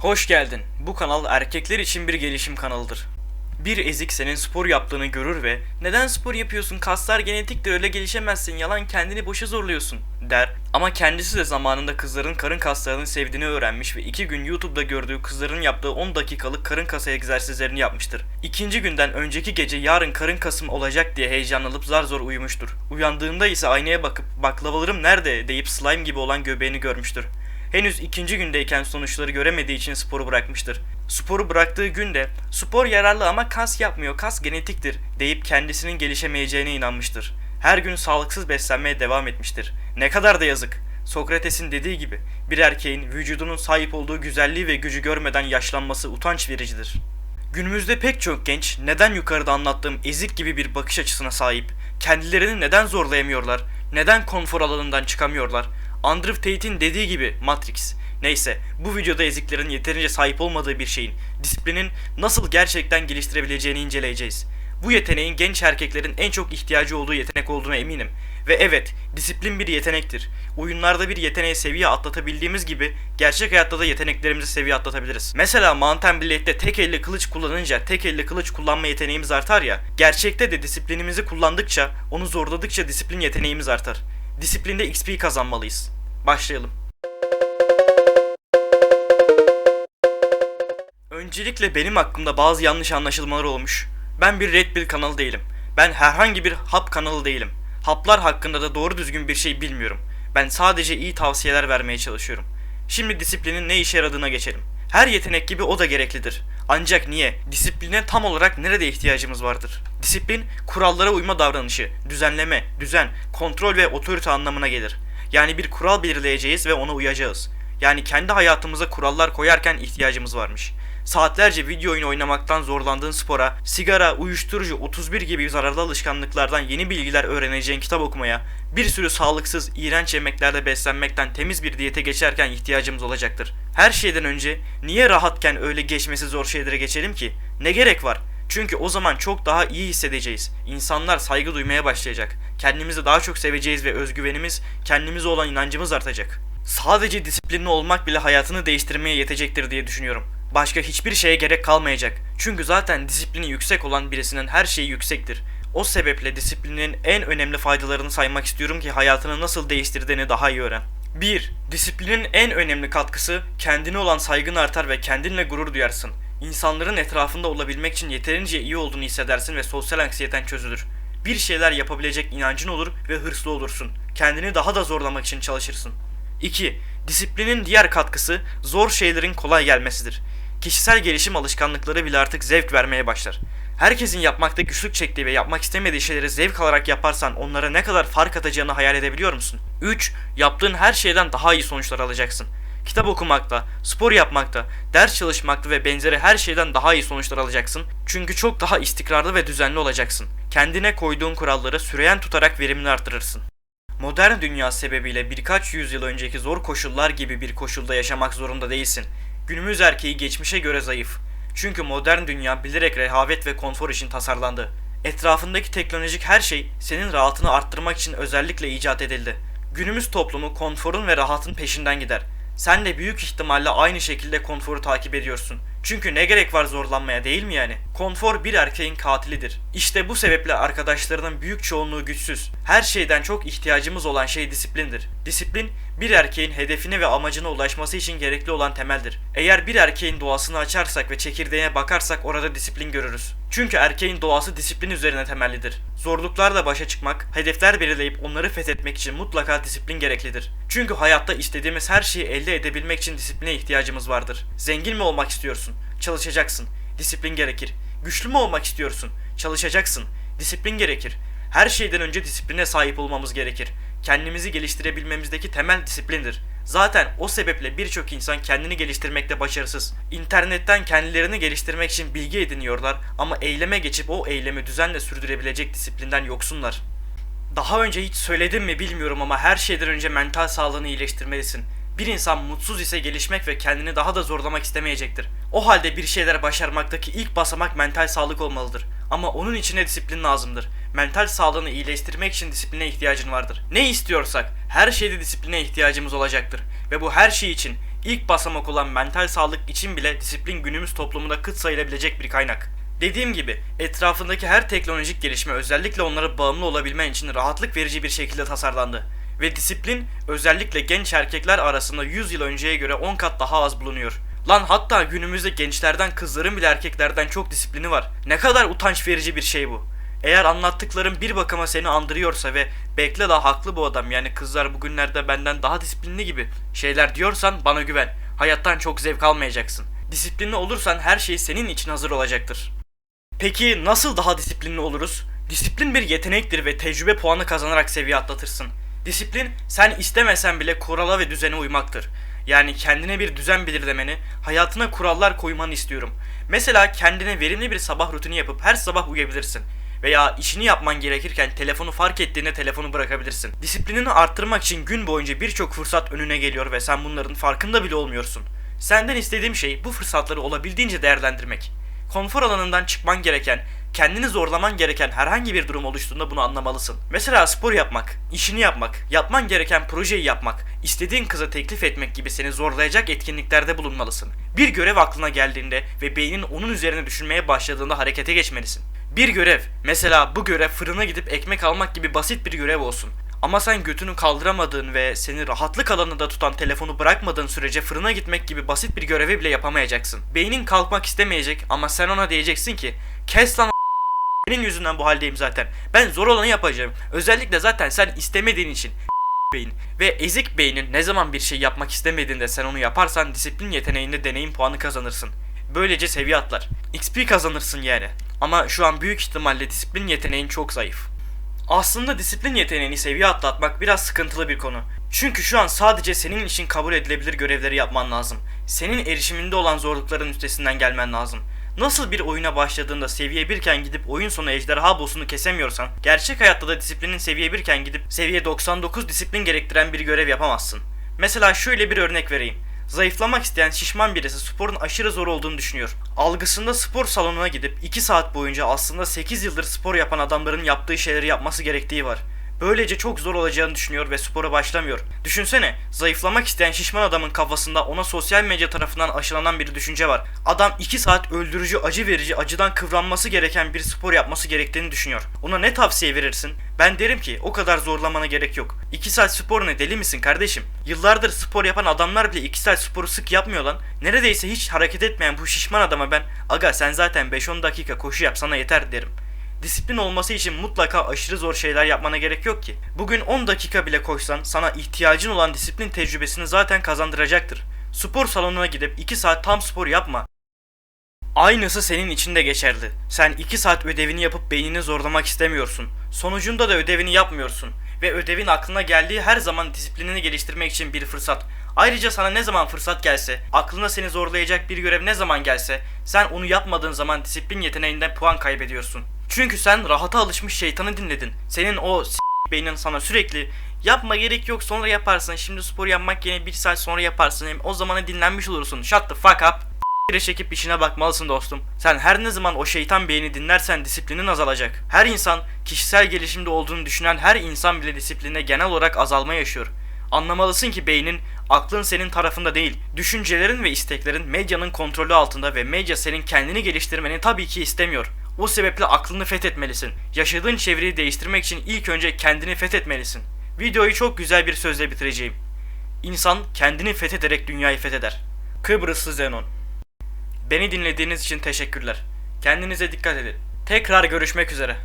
Hoş geldin. Bu kanal erkekler için bir gelişim kanalıdır. Bir ezik senin spor yaptığını görür ve neden spor yapıyorsun kaslar genetiktir öyle gelişemezsin yalan kendini boşa zorluyorsun der. Ama kendisi de zamanında kızların karın kaslarını sevdiğini öğrenmiş ve iki gün YouTube'da gördüğü kızların yaptığı 10 dakikalık karın kası egzersizlerini yapmıştır. İkinci günden önceki gece yarın karın kasım olacak diye heyecanlanıp zar zor uyumuştur. Uyandığında ise aynaya bakıp baklavalarım nerede deyip slime gibi olan göbeğini görmüştür. Henüz ikinci gündeyken sonuçları göremediği için sporu bırakmıştır. Sporu bıraktığı günde spor yararlı ama kas yapmıyor, kas genetiktir deyip kendisinin gelişemeyeceğine inanmıştır. Her gün sağlıksız beslenmeye devam etmiştir. Ne kadar da yazık. Sokrates'in dediği gibi bir erkeğin vücudunun sahip olduğu güzelliği ve gücü görmeden yaşlanması utanç vericidir. Günümüzde pek çok genç neden yukarıda anlattığım ezik gibi bir bakış açısına sahip, kendilerini neden zorlayamıyorlar, neden konfor alanından çıkamıyorlar, Andrew Tate'in dediği gibi Matrix. Neyse, bu videoda eziklerin yeterince sahip olmadığı bir şeyin, disiplinin nasıl gerçekten geliştirebileceğini inceleyeceğiz. Bu yeteneğin genç erkeklerin en çok ihtiyacı olduğu yetenek olduğuna eminim. Ve evet, disiplin bir yetenektir. Oyunlarda bir yeteneği seviye atlatabildiğimiz gibi gerçek hayatta da yeteneklerimizi seviye atlatabiliriz. Mesela Mountain Blade'de tek elle kılıç kullanınca tek elle kılıç kullanma yeteneğimiz artar ya, gerçekte de disiplinimizi kullandıkça, onu zorladıkça disiplin yeteneğimiz artar. Disiplinde XP kazanmalıyız. Başlayalım. Öncelikle benim hakkımda bazı yanlış anlaşılmalar olmuş. Ben bir Red Pill kanalı değilim. Ben herhangi bir hap kanalı değilim. Haplar hakkında da doğru düzgün bir şey bilmiyorum. Ben sadece iyi tavsiyeler vermeye çalışıyorum. Şimdi disiplinin ne işe yaradığına geçelim. Her yetenek gibi o da gereklidir. Ancak niye? Disipline tam olarak nerede ihtiyacımız vardır? Disiplin, kurallara uyma davranışı, düzenleme, düzen, kontrol ve otorite anlamına gelir. Yani bir kural belirleyeceğiz ve ona uyacağız. Yani kendi hayatımıza kurallar koyarken ihtiyacımız varmış. Saatlerce video oyunu oynamaktan zorlandığın spora, sigara, uyuşturucu, 31 gibi zararlı alışkanlıklardan yeni bilgiler öğreneceğin kitap okumaya, bir sürü sağlıksız, iğrenç yemeklerde beslenmekten temiz bir diyete geçerken ihtiyacımız olacaktır. Her şeyden önce niye rahatken öyle geçmesi zor şeylere geçelim ki? Ne gerek var? Çünkü o zaman çok daha iyi hissedeceğiz. İnsanlar saygı duymaya başlayacak. Kendimizi daha çok seveceğiz ve özgüvenimiz, kendimize olan inancımız artacak. Sadece disiplinli olmak bile hayatını değiştirmeye yetecektir diye düşünüyorum. Başka hiçbir şeye gerek kalmayacak. Çünkü zaten disiplini yüksek olan birisinin her şeyi yüksektir. O sebeple disiplinin en önemli faydalarını saymak istiyorum ki hayatını nasıl değiştirdiğini daha iyi öğren. 1. Disiplinin en önemli katkısı kendine olan saygın artar ve kendinle gurur duyarsın. İnsanların etrafında olabilmek için yeterince iyi olduğunu hissedersin ve sosyal anksiyeten çözülür. Bir şeyler yapabilecek inancın olur ve hırslı olursun. Kendini daha da zorlamak için çalışırsın. 2. Disiplinin diğer katkısı zor şeylerin kolay gelmesidir. Kişisel gelişim alışkanlıkları bile artık zevk vermeye başlar. Herkesin yapmakta güçlük çektiği ve yapmak istemediği şeyleri zevk alarak yaparsan onlara ne kadar fark atacağını hayal edebiliyor musun? 3. Yaptığın her şeyden daha iyi sonuçlar alacaksın. Kitap okumakta, spor yapmakta, ders çalışmakta ve benzeri her şeyden daha iyi sonuçlar alacaksın. Çünkü çok daha istikrarlı ve düzenli olacaksın. Kendine koyduğun kuralları süreyen tutarak verimini artırırsın. Modern dünya sebebiyle birkaç yüzyıl önceki zor koşullar gibi bir koşulda yaşamak zorunda değilsin. Günümüz erkeği geçmişe göre zayıf. Çünkü modern dünya bilerek rehavet ve konfor için tasarlandı. Etrafındaki teknolojik her şey senin rahatını arttırmak için özellikle icat edildi. Günümüz toplumu konforun ve rahatın peşinden gider. Sen de büyük ihtimalle aynı şekilde konforu takip ediyorsun. Çünkü ne gerek var zorlanmaya değil mi yani? Konfor bir erkeğin katilidir. İşte bu sebeple arkadaşlarının büyük çoğunluğu güçsüz. Her şeyden çok ihtiyacımız olan şey disiplindir. Disiplin bir erkeğin hedefine ve amacına ulaşması için gerekli olan temeldir. Eğer bir erkeğin doğasını açarsak ve çekirdeğine bakarsak orada disiplin görürüz. Çünkü erkeğin doğası disiplin üzerine temellidir. Zorluklarla başa çıkmak, hedefler belirleyip onları fethetmek için mutlaka disiplin gereklidir. Çünkü hayatta istediğimiz her şeyi elde edebilmek için disipline ihtiyacımız vardır. Zengin mi olmak istiyorsun? Çalışacaksın. Disiplin gerekir. Güçlü mü olmak istiyorsun? Çalışacaksın. Disiplin gerekir. Her şeyden önce disipline sahip olmamız gerekir. Kendimizi geliştirebilmemizdeki temel disiplindir. Zaten o sebeple birçok insan kendini geliştirmekte başarısız. İnternetten kendilerini geliştirmek için bilgi ediniyorlar ama eyleme geçip o eylemi düzenle sürdürebilecek disiplinden yoksunlar. Daha önce hiç söyledim mi bilmiyorum ama her şeyden önce mental sağlığını iyileştirmelisin. Bir insan mutsuz ise gelişmek ve kendini daha da zorlamak istemeyecektir. O halde bir şeyler başarmaktaki ilk basamak mental sağlık olmalıdır. Ama onun içine disiplin lazımdır. Mental sağlığını iyileştirmek için disipline ihtiyacın vardır. Ne istiyorsak her şeyde disipline ihtiyacımız olacaktır. Ve bu her şey için İlk basamak olan mental sağlık için bile disiplin günümüz toplumunda kıt sayılabilecek bir kaynak. Dediğim gibi etrafındaki her teknolojik gelişme özellikle onlara bağımlı olabilmen için rahatlık verici bir şekilde tasarlandı. Ve disiplin özellikle genç erkekler arasında 100 yıl önceye göre 10 kat daha az bulunuyor. Lan hatta günümüzde gençlerden kızların bile erkeklerden çok disiplini var. Ne kadar utanç verici bir şey bu. Eğer anlattıklarım bir bakıma seni andırıyorsa ve bekle la haklı bu adam yani kızlar bugünlerde benden daha disiplinli gibi şeyler diyorsan bana güven. Hayattan çok zevk almayacaksın. Disiplinli olursan her şey senin için hazır olacaktır. Peki nasıl daha disiplinli oluruz? Disiplin bir yetenektir ve tecrübe puanı kazanarak seviye atlatırsın. Disiplin sen istemesen bile kurala ve düzene uymaktır. Yani kendine bir düzen belirlemeni, hayatına kurallar koymanı istiyorum. Mesela kendine verimli bir sabah rutini yapıp her sabah uyuyabilirsin. Veya işini yapman gerekirken telefonu fark ettiğinde telefonu bırakabilirsin. Disiplinini arttırmak için gün boyunca birçok fırsat önüne geliyor ve sen bunların farkında bile olmuyorsun. Senden istediğim şey bu fırsatları olabildiğince değerlendirmek. Konfor alanından çıkman gereken, kendini zorlaman gereken herhangi bir durum oluştuğunda bunu anlamalısın. Mesela spor yapmak, işini yapmak, yapman gereken projeyi yapmak, istediğin kıza teklif etmek gibi seni zorlayacak etkinliklerde bulunmalısın. Bir görev aklına geldiğinde ve beynin onun üzerine düşünmeye başladığında harekete geçmelisin. Bir görev, mesela bu görev fırına gidip ekmek almak gibi basit bir görev olsun. Ama sen götünü kaldıramadığın ve seni rahatlık alanında tutan telefonu bırakmadığın sürece fırına gitmek gibi basit bir görevi bile yapamayacaksın. Beynin kalkmak istemeyecek ama sen ona diyeceksin ki kes lan senin yüzünden bu haldeyim zaten. Ben zor olanı yapacağım. Özellikle zaten sen istemediğin için beyin ve ezik beynin ne zaman bir şey yapmak istemediğinde sen onu yaparsan disiplin yeteneğinde deneyim puanı kazanırsın. Böylece seviye atlar. XP kazanırsın yani. Ama şu an büyük ihtimalle disiplin yeteneğin çok zayıf. Aslında disiplin yeteneğini seviye atlatmak biraz sıkıntılı bir konu. Çünkü şu an sadece senin için kabul edilebilir görevleri yapman lazım. Senin erişiminde olan zorlukların üstesinden gelmen lazım. Nasıl bir oyuna başladığında seviye 1 iken gidip oyun sonu ejderha boss'unu kesemiyorsan, gerçek hayatta da disiplinin seviye 1 iken gidip seviye 99 disiplin gerektiren bir görev yapamazsın. Mesela şöyle bir örnek vereyim. Zayıflamak isteyen şişman birisi sporun aşırı zor olduğunu düşünüyor. Algısında spor salonuna gidip 2 saat boyunca aslında 8 yıldır spor yapan adamların yaptığı şeyleri yapması gerektiği var. Böylece çok zor olacağını düşünüyor ve spora başlamıyor. Düşünsene, zayıflamak isteyen şişman adamın kafasında ona sosyal medya tarafından aşılanan bir düşünce var. Adam 2 saat öldürücü, acı verici, acıdan kıvranması gereken bir spor yapması gerektiğini düşünüyor. Ona ne tavsiye verirsin? Ben derim ki o kadar zorlamana gerek yok. 2 saat spor ne deli misin kardeşim? Yıllardır spor yapan adamlar bile 2 saat sporu sık yapmıyor lan. Neredeyse hiç hareket etmeyen bu şişman adama ben aga sen zaten 5-10 dakika koşu yap sana yeter derim. Disiplin olması için mutlaka aşırı zor şeyler yapmana gerek yok ki. Bugün 10 dakika bile koşsan sana ihtiyacın olan disiplin tecrübesini zaten kazandıracaktır. Spor salonuna gidip 2 saat tam spor yapma. Aynısı senin için de geçerli. Sen 2 saat ödevini yapıp beynini zorlamak istemiyorsun. Sonucunda da ödevini yapmıyorsun. Ve ödevin aklına geldiği her zaman disiplinini geliştirmek için bir fırsat. Ayrıca sana ne zaman fırsat gelse, aklına seni zorlayacak bir görev ne zaman gelse, sen onu yapmadığın zaman disiplin yeteneğinden puan kaybediyorsun. Çünkü sen rahata alışmış şeytanı dinledin. Senin o s- beynin sana sürekli yapma gerek yok sonra yaparsın. Şimdi spor yapmak yerine bir saat sonra yaparsın. Hem o zamana dinlenmiş olursun. Shut the fuck up. Yere çekip işine bakmalısın dostum. Sen her ne zaman o şeytan beyni dinlersen disiplinin azalacak. Her insan kişisel gelişimde olduğunu düşünen her insan bile disipline genel olarak azalma yaşıyor. Anlamalısın ki beynin, aklın senin tarafında değil. Düşüncelerin ve isteklerin medyanın kontrolü altında ve medya senin kendini geliştirmeni tabii ki istemiyor. O sebeple aklını fethetmelisin. Yaşadığın çevreyi değiştirmek için ilk önce kendini fethetmelisin. Videoyu çok güzel bir sözle bitireceğim. İnsan kendini fethederek dünyayı fetheder. Kıbrıslı Zenon. Beni dinlediğiniz için teşekkürler. Kendinize dikkat edin. Tekrar görüşmek üzere.